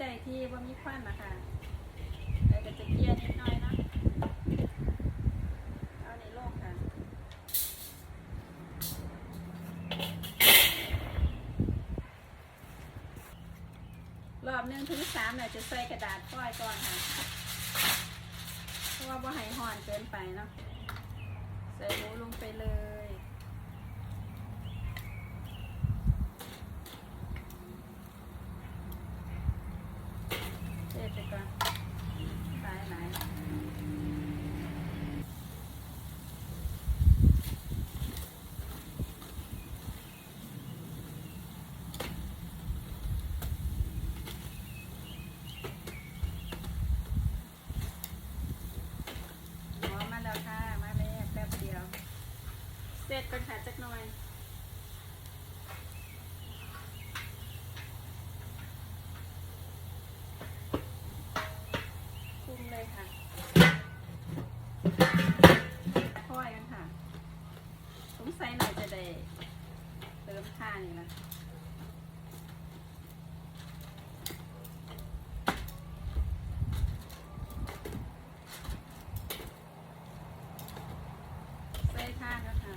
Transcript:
ใดที่ว่ามีควันนะคะแต่ก็จะเกลี่ยนิดหน่อยนะเอาในโลกค่ะรอบหนึ่งถึงสามเนี่ยจะใส่กระดาษฝ้อยก่อนค่ะ เพราะว่าบ่ให้ห่อนเกินไปเนาะ ใส่หมูลงไปเลย เทไปก่อนสายไหนหอมมาแล้วค่ะมาเลยแป๊บเดียวเสร็จก่อนค่ะจักหน่อย คลุมเลยค่ะค่อยกันค่ะ ใส่หน่อยจะได้เติมค่านี่นะใส่ค่าแล้วค่ะ